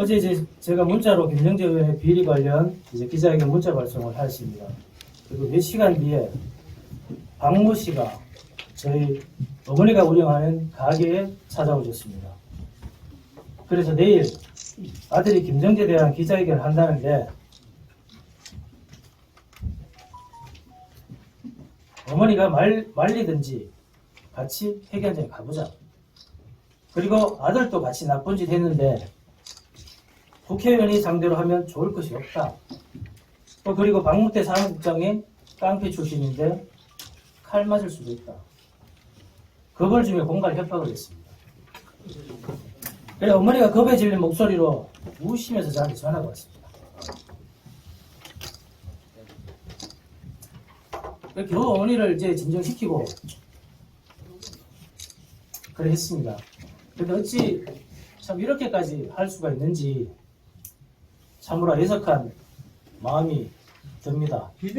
어제 이제 제가 문자로 김정재 의원의 비리 관련 이제 기자에게 문자 발송을 하였습니다. 그리고 몇 시간 뒤에 박모 씨가 저희 어머니가 운영하는 가게에 찾아오셨습니다. 그래서 내일 아들이 김정재에 대한 기자회견을 한다는데 어머니가 말, 말리든지 같이 회견장에 가보자. 그리고 아들도 같이 나쁜 짓 했는데 국회의원이 상대로 하면 좋을 것이 없다. 또 그리고 박무태 사무국장이 깡패 출신인데 칼 맞을 수도 있다. 겁을 주며 공갈 협박을 했습니다. 그래 어머니가 겁에 질린 목소리로 우시면서 저한테 전화가 왔습니다. 그래, 겨우 어머니를 이제 진정시키고 그래 했습니다. 근데 어찌 참 이렇게까지 할 수가 있는지 참으로 애석한 마음이 듭니다.